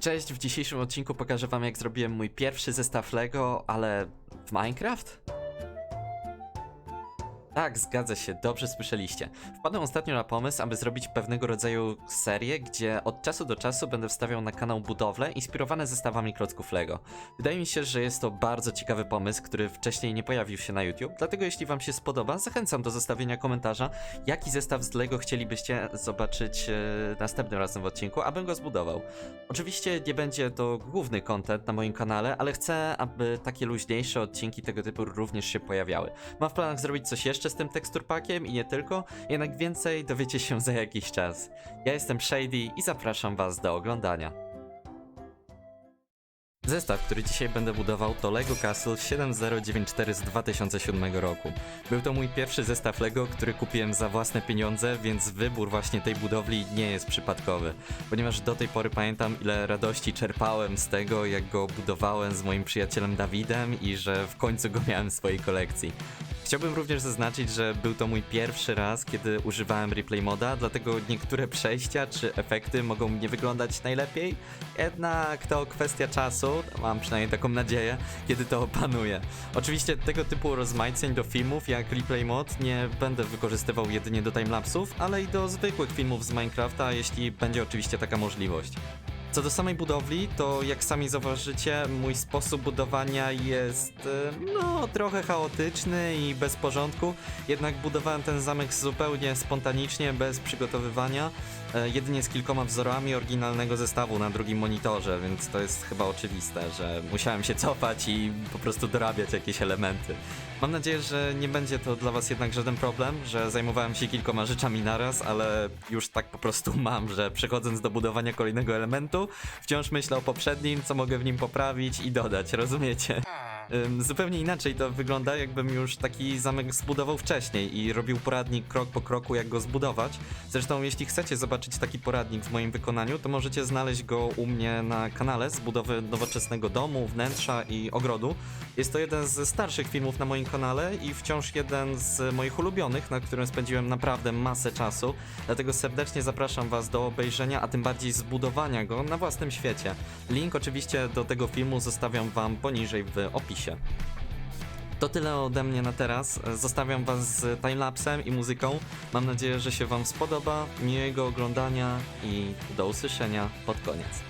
Cześć, w dzisiejszym odcinku pokażę wam jak zrobiłem mój pierwszy zestaw Lego, ale w Minecraft? Tak, zgadza się, dobrze słyszeliście. Wpadłem ostatnio na pomysł, aby zrobić pewnego rodzaju serię, gdzie od czasu do czasu będę wstawiał na kanał budowle inspirowane zestawami klocków Lego. Wydaje mi się, że jest to bardzo ciekawy pomysł, który wcześniej nie pojawił się na YouTube, dlatego jeśli wam się spodoba, zachęcam do zostawienia komentarza, jaki zestaw z Lego chcielibyście zobaczyć e, następnym razem w odcinku, abym go zbudował. Oczywiście nie będzie to główny content na moim kanale, ale chcę, aby takie luźniejsze odcinki tego typu również się pojawiały. Mam w planach zrobić coś jeszcze z tym teksturpakiem i nie tylko, jednak więcej dowiecie się za jakiś czas. Ja jestem Shady i zapraszam was do oglądania. Zestaw, który dzisiaj będę budował to LEGO Castle 7094 z 2007 roku. Był to mój pierwszy zestaw LEGO, który kupiłem za własne pieniądze, więc wybór właśnie tej budowli nie jest przypadkowy, ponieważ do tej pory pamiętam ile radości czerpałem z tego, jak go budowałem z moim przyjacielem Dawidem i że w końcu go miałem w swojej kolekcji. Chciałbym również zaznaczyć, że był to mój pierwszy raz, kiedy używałem replay moda, dlatego niektóre przejścia czy efekty mogą nie wyglądać najlepiej, jednak to kwestia czasu, mam przynajmniej taką nadzieję, kiedy to opanuje. Oczywiście tego typu rozmaiceń do filmów jak replay mod nie będę wykorzystywał jedynie do timelapsów, ale i do zwykłych filmów z Minecrafta, jeśli będzie oczywiście taka możliwość. Co do samej budowli, to jak sami zauważycie, mój sposób budowania jest e, no trochę chaotyczny i bez porządku. Jednak budowałem ten zamek zupełnie spontanicznie, bez przygotowywania, e, jedynie z kilkoma wzorami oryginalnego zestawu na drugim monitorze, więc to jest chyba oczywiste, że musiałem się cofać i po prostu dorabiać jakieś elementy. Mam nadzieję, że nie będzie to dla Was jednak żaden problem, że zajmowałem się kilkoma rzeczami naraz, ale już tak po prostu mam, że przechodząc do budowania kolejnego elementu, wciąż myślę o poprzednim, co mogę w nim poprawić i dodać, rozumiecie? Ym, Zupełnie inaczej to wygląda, jakbym już taki zamek zbudował wcześniej i robił poradnik krok po kroku, jak go zbudować. Zresztą, jeśli chcecie zobaczyć taki poradnik w moim wykonaniu, to możecie znaleźć go u mnie na kanale z budowy nowoczesnego domu, wnętrza i ogrodu. Jest to jeden ze starszych filmów na moim kanale i wciąż jeden z moich ulubionych, na którym spędziłem naprawdę masę czasu. Dlatego serdecznie zapraszam Was do obejrzenia, a tym bardziej zbudowania go na własnym świecie. Link oczywiście do tego filmu zostawiam Wam poniżej w opisie. To tyle ode mnie na teraz. Zostawiam Was z timelapsem i muzyką. Mam nadzieję, że się Wam spodoba. Miłego oglądania i do usłyszenia pod koniec.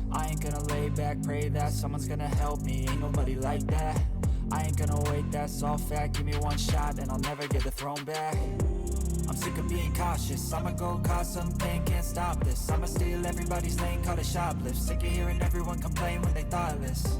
I ain't gonna lay back, pray that someone's gonna help me, ain't nobody like that. I ain't gonna wait, that's all fact, give me one shot and I'll never get the throne back. I'm sick of being cautious, I'ma go cause some pain, can't stop this. I'ma steal everybody's lane, call it shoplift. Sick of hearing everyone complain when they thoughtless.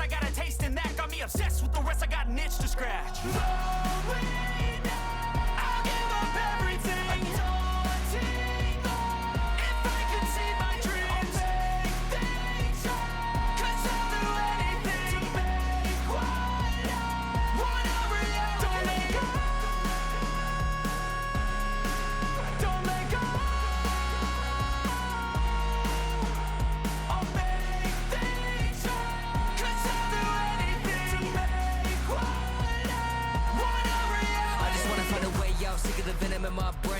I got a taste in that. Got me obsessed with the rest, I got an itch to scratch. I'll give In my brain.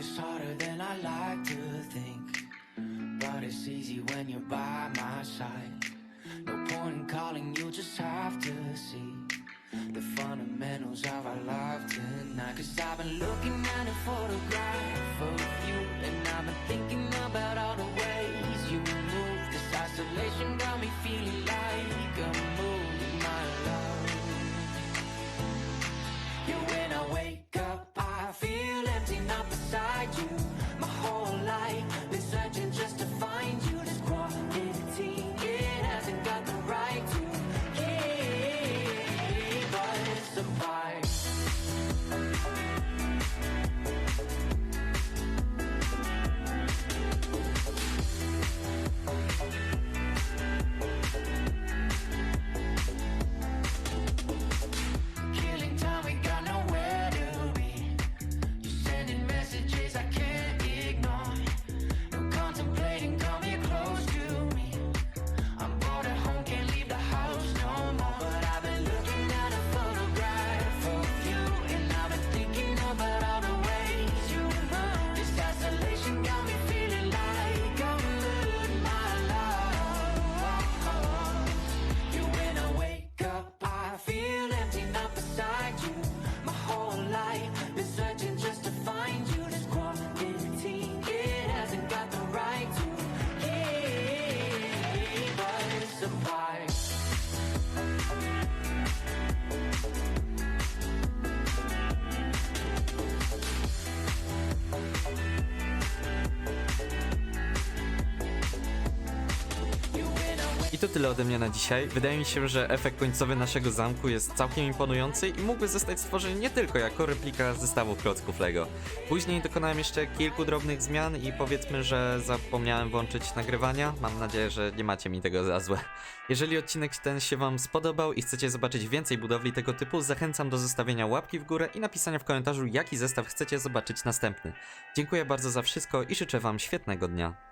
Is harder than I like to think. But it's easy when you're by my side. No point in calling, you just have to see the fundamentals of our love tonight. Cause I've been looking at a photograph of you, and I've been thinking I to tyle ode mnie na dzisiaj. Wydaje mi się, że efekt końcowy naszego zamku jest całkiem imponujący i mógłby zostać stworzony nie tylko jako replika zestawów klocków LEGO. Później dokonałem jeszcze kilku drobnych zmian i powiedzmy, że zapomniałem włączyć nagrywania. Mam nadzieję, że nie macie mi tego za złe. Jeżeli odcinek ten się wam spodobał i chcecie zobaczyć więcej budowli tego typu, zachęcam do zostawienia łapki w górę i napisania w komentarzu, jaki zestaw chcecie zobaczyć następny. Dziękuję bardzo za wszystko i życzę wam świetnego dnia.